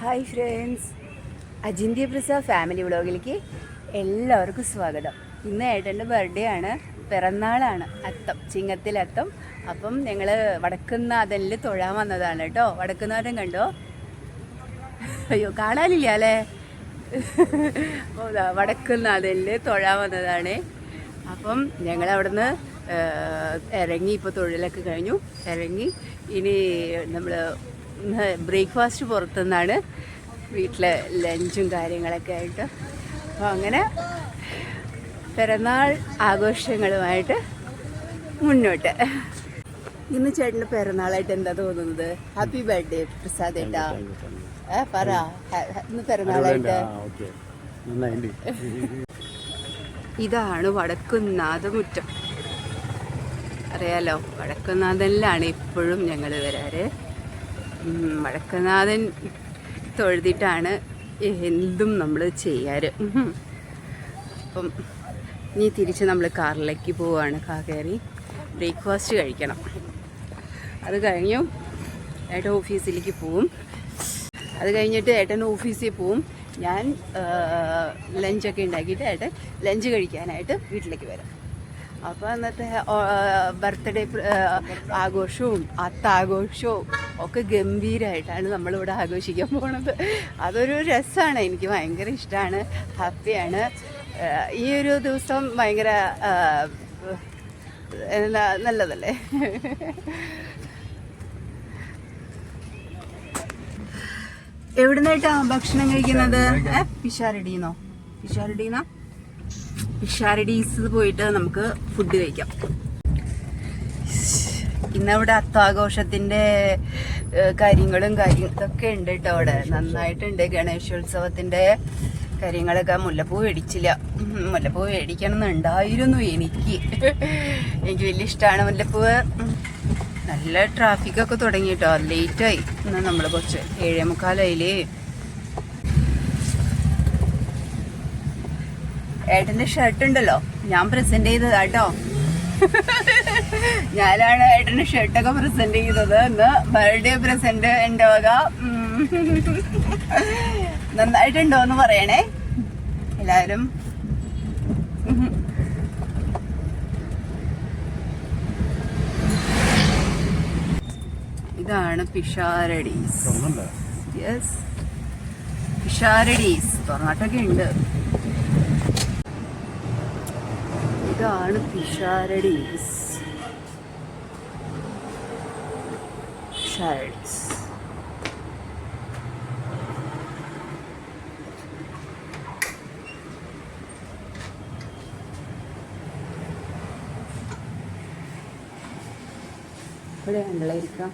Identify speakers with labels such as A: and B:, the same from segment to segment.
A: Hi friends. Ajinthya Prasad family വ്ളോഗിലേക്ക് എല്ലാവർക്കും സ്വാഗതം. ഇന്ന് ഏട്ടന്റെ ബർത്ത്ഡേ ആണ്. പിറന്നാളാണ് അത്തം ചിങ്ങത്തിലത്തം അപ്പം ഞങ്ങൾ വടക്കുന്നാഥനിൽ തൊഴാൻ വന്നതാണ് കേട്ടോ. വടക്കുന്നാഥൻ കണ്ടോ? അയ്യോ കാണാനില്ല അല്ലേ? ദാ വടക്കുന്നാഥനിൽ തൊഴാൻ വന്നതാണ്. അപ്പം ഞങ്ങൾ അവിടുന്ന് ഇറങ്ങി ഇപ്പോൾ തൊഴിലൊക്കെ കഴിഞ്ഞു. ഇറങ്ങി ഇനി നമ്മൾ ബ്രേക്ക്ഫാസ്റ്റ് പുറത്തുനിന്നാണ് വീട്ടിലെ ലഞ്ചും കാര്യങ്ങളൊക്കെ ആയിട്ട്. അപ്പോൾ അങ്ങനെ പിറന്നാൾ ആഘോഷങ്ങളുമായിട്ട് മുന്നോട്ട്. ഇന്ന് ചേട്ടന്റെ പിറന്നാളായിട്ട് എന്താ തോന്നുന്നത്? ഹാപ്പി ബർത്ത്ഡേ പ്രസാദ് ഏട്ടാ. ഏ പറ. ഇന്ന് പിറന്നാളായിട്ട്. ഇതാണ് വടക്കുന്നാഥമുറ്റം അറിയാലോ വടക്കുന്നാഥനിലാണ് ഇപ്പോഴും ഞങ്ങൾ വരാറ്. ഉം, വടക്കുന്നാഥൻ തൊഴുതിട്ടാണ് എന്തും നമ്മൾ ചെയ്യാറ്. അപ്പം ഇനി തിരിച്ച് നമ്മൾ കാറിലേക്ക് പോവുകയാണ് കാർ കയറി ബ്രേക്ക്ഫാസ്റ്റ് കഴിക്കണം. അത് കഴിഞ്ഞു ഏട്ടൻ ഓഫീസിലേക്ക് പോവും. അത് കഴിഞ്ഞിട്ട് ഏട്ടൻ ഓഫീസിൽ പോവും. ഞാൻ ലഞ്ചൊക്കെ ഉണ്ടാക്കിയിട്ട് ഏട്ടൻ ലഞ്ച് കഴിക്കാനായിട്ട് വീട്ടിലേക്ക് വരാം. അപ്പോൾ എന്നിട്ട് ബർത്ത്ഡേ ആഘോഷവും അത്താഘോഷവും ഒക്കെ ഗംഭീരമായിട്ടാണ് നമ്മളിവിടെ ആഘോഷിക്കാൻ പോണത്. അതൊരു രസമാണ് എനിക്ക് ഭയങ്കര ഇഷ്ടമാണ് ഹാപ്പിയാണ്. ഈ ഒരു ദിവസം ഭയങ്കര എന്താ നല്ലതല്ലേ? എവിടുന്നായിട്ടാ ഭക്ഷണം കഴിക്കുന്നത്? പിഷാരടിന്നോ? പിഷാരടിന്നോ? പിഷാരഡീസ് പോയിട്ട് നമുക്ക് ഫുഡ് കഴിക്കാം. ഇന്നവിടെ അത്താഘോഷത്തിന്റെ കാര്യങ്ങളും കാര്യങ്ങളും കാര്യം ഇതൊക്കെ ഉണ്ട് കേട്ടോ അവിടെ. നന്നായിട്ടുണ്ട്. ഗണേശോത്സവത്തിന്റെ കാര്യങ്ങളൊക്കെ മുല്ലപ്പൂ മേടിച്ചില്ല. മുല്ലപ്പൂ മേടിക്കണം എന്നുണ്ടായിരുന്നു എനിക്ക്. എനിക്ക് വലിയ ഇഷ്ടമാണ് മുല്ലപ്പൂവ്. നല്ല ട്രാഫിക്കൊക്കെ തുടങ്ങി കേട്ടോ. ലേറ്റായി ഇന്ന് നമ്മൾ കുറച്ച് ഏഴേ മുക്കാലായില്ലേ ഏട്ടന്റെ ഷർട്ട് ഉണ്ടല്ലോ. ഞാൻ പ്രസന്റ് ചെയ്തതാ കേട്ടോ. ഞാനാണ് ഏട്ടന്റെ ഷർട്ടൊക്കെ പ്രസന്റ് ചെയ്തത്. ഇന്ന് ബർത്ത്ഡേ പ്രസന്റ് എന്റെ വക. നന്നായിട്ടുണ്ടോ എന്ന് പറയണേ. എല്ലാവരും. ഇതാണ് പിഷാരഡീസ് യെസ് പിഷാരഡീസ് തുറന്നാട്ടൊക്കെ ഉണ്ട്. ഇതാണ് പിഷാരഡീസ് ഷർട്ട്സ് ഇവിടെ ഉണ്ടല്ലോ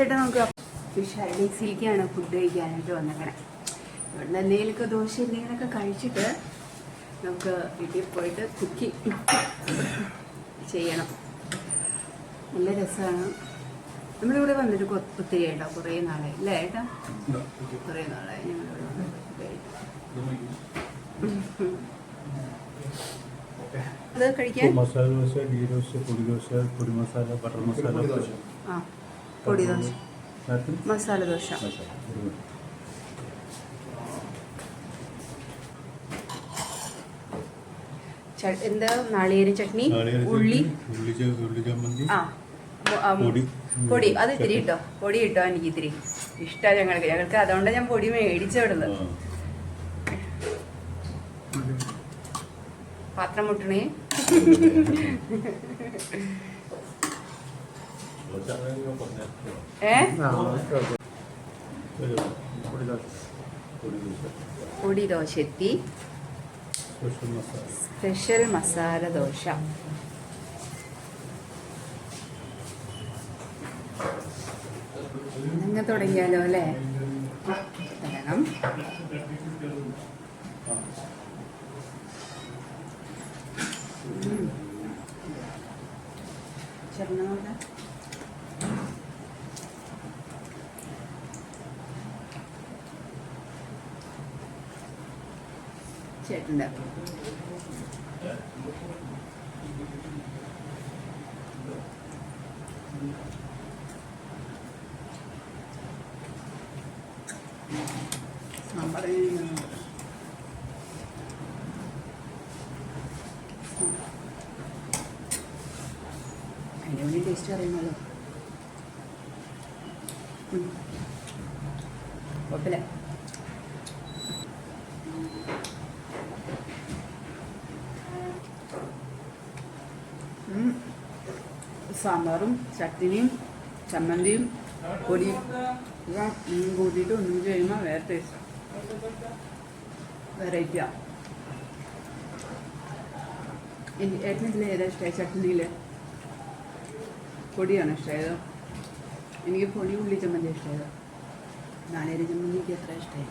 A: ചേട്ടാ നമുക്ക് ഫിഷ് ഹൈഡീസിലേക്കാണ് ഫുഡ് കഴിക്കാനായിട്ട് വന്നേക്കണേ. ഇവിടുന്ന് എന്തെങ്കിലുമൊക്കെ ദോശ എന്തെങ്കിലുമൊക്കെ കഴിച്ചിട്ട് നമുക്ക് വീട്ടിൽ പോയിട്ട് കുക്കി ചെയ്യണം. നല്ല രസമാണ്. നമ്മളിവിടെ വന്നിട്ട് ഒത്തിരി ഏട്ടാ കുറേ നാളായി. അല്ലേ ഏട്ടാ? കുറേ നാളായി ഞങ്ങളിവിടെ വന്നിട്ട്. അത് കഴിക്കാൻ.
B: മസാല ദോശ ഗീ ദോശ പൊടി ദോശ പൊടി മസാല ബട്ടർ മസാല
A: ആ. പൊടി ദോശ. മസാല ദോശ. എന്താ? നാളിയേരി ചട്നി ഉള്ളി. ആ.
B: പൊടി.
A: പൊടി. അത് ഇത്തിരി ഇട്ടോ? പൊടി ഇട്ടോ എനിക്ക് ഇത്തിരി ഇഷ്ടമാണ് ഞങ്ങൾക്ക്. ഞങ്ങൾക്ക് അതുകൊണ്ട് ഞാൻ പൊടി മേടിച്ചിടുന്നത്
B: ആ.
A: പാത്രം മുട്ടണേ.
B: പൊടി ദോശ.
A: എത്തി
B: സ്പെഷ്യൽ മസാല
A: ദോശ. അങ്ങനെ തുടങ്ങിയാലോ അല്ലേ? തരണം ചേട്ടന്റെ അതിന്റെ? വേണ്ടി ടേസ്റ്റ് അറിയണമല്ലോ. കുഴപ്പമില്ല സാമ്പാറും ചട്നിയും ചമ്മന്തിയും പൊടിയും ഉം കൂട്ടിയിട്ട് ഒന്നും ചെയ്യുമ്പോൾ വേറെ ടേസ്റ്റാണ് വെറൈറ്റിയാണ് ഇതിൽ ഏതാ ഇഷ്ടമായ ചട്നിയിൽ പൊടിയാണ് ഇഷ്ടമായത് എനിക്ക് പൊടി ഉള്ളി ചമ്മന്തി ഇഷ്ടമായത് നാളേരി ചമ്മന്തി എനിക്ക് എത്ര ഇഷ്ടമായി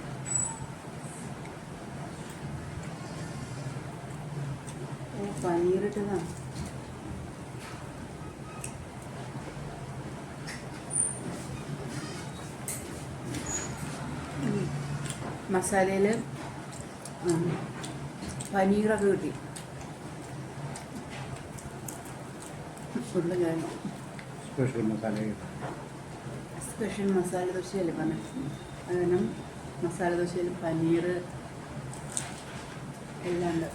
A: പനീറിട്ടതാണ് മസാലയിൽ പനീറൊക്കെ കിട്ടി. ഉരുളക്കിഴങ്ങ്
B: സ്പെഷ്യൽ മസാല
A: സ്പെഷ്യൽ മസാല ദോശയല്ലേ പറഞ്ഞ? കാരണം മസാല ദോശയിൽ പനീർ എല്ലാം ഉണ്ട്.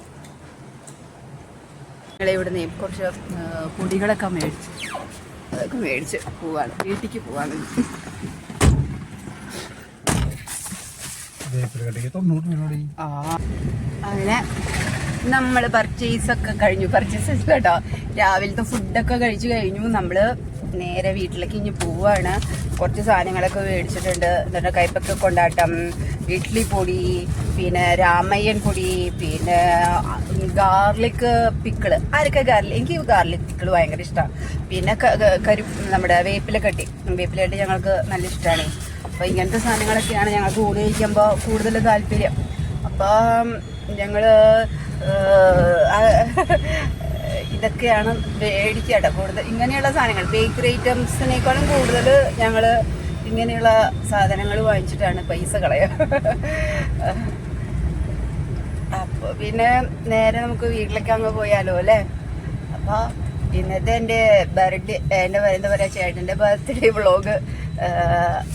A: ഇവിടുന്ന് കുറച്ച് പൊടികളൊക്കെ മേടിച്ചു അതൊക്കെ മേടിച്ച് പോവാണ്. വീട്ടിലേക്ക് പോവാണ്
B: വേപ്പില കട്ടിക്ക് തൊണ്ണൂറ് രൂപയോടെ
A: ആ അങ്ങനെ നമ്മൾ പർച്ചേസ് ഒക്കെ കഴിഞ്ഞു. പർച്ചേസ് കേട്ടോ രാവിലത്തെ ഫുഡൊക്കെ കഴിച്ചു കഴിഞ്ഞു. നമ്മൾ നേരെ വീട്ടിലേക്ക് ഇനി പോവാണ്. കുറച്ച് സാധനങ്ങളൊക്കെ മേടിച്ചിട്ടുണ്ട്. എന്നിട്ട് കൈപ്പൊക്കെ കൊണ്ടാട്ടം ഇഡ്ലി പൊടി പിന്നെ രാമയ്യൻ പൊടി പിന്നെ ഗാർലിക് പിക്കിൾ ആരൊക്കെ ഗാർലിക് എനിക്ക് ഗാർലിക് പിക്കിൾ ഭയങ്കര ഇഷ്ടമാണ് പിന്നെ കരു നമ്മുടെ വേപ്പില കട്ടി. വേപ്പില കട്ടി ഞങ്ങൾക്ക് നല്ല ഇഷ്ടമാണ് അപ്പോൾ ഇങ്ങനത്തെ സാധനങ്ങളൊക്കെയാണ് ഞങ്ങൾക്ക് ഊണ് കഴിക്കുമ്പോൾ കൂടുതൽ താല്പര്യം. അപ്പോൾ ഞങ്ങൾ ഇതൊക്കെയാണ് മേടിക്കേണ്ട കൂടുതൽ. ഇങ്ങനെയുള്ള സാധനങ്ങൾ ബേക്കറി ഐറ്റംസിനേക്കാളും കൂടുതൽ ഞങ്ങൾ ഇങ്ങനെയുള്ള സാധനങ്ങൾ വാങ്ങിച്ചിട്ടാണ് പൈസ കളയുക അപ്പോൾ പിന്നെ നേരെ നമുക്ക് വീട്ടിലേക്ക് അങ്ങ് പോയാലോ അല്ലേ? അപ്പോൾ ഇന്നത്തെ എന്റെ ബർത്ത്ഡേ എന്റെ എന്താ പറയുക ചേട്ടന്റെ ബർത്ത്ഡേ വ്ളോഗ്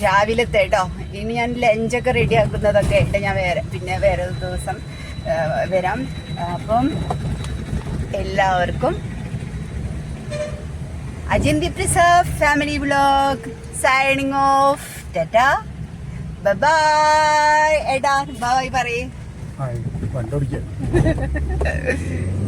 A: രാവിലത്തെ കേട്ടോ ഇനി ഞാൻ ലഞ്ചൊക്കെ റെഡി ആക്കുന്നതൊക്കെ ഉണ്ട് ഞാൻ വേറെ പിന്നെ വേറെ ദിവസം വരാം. അപ്പം എല്ലാവർക്കും Ajinthi preserve family blog signing off. Tata. Bye എടാ ബൈ പറയേ.
B: വണ്ടോടിക്കാം.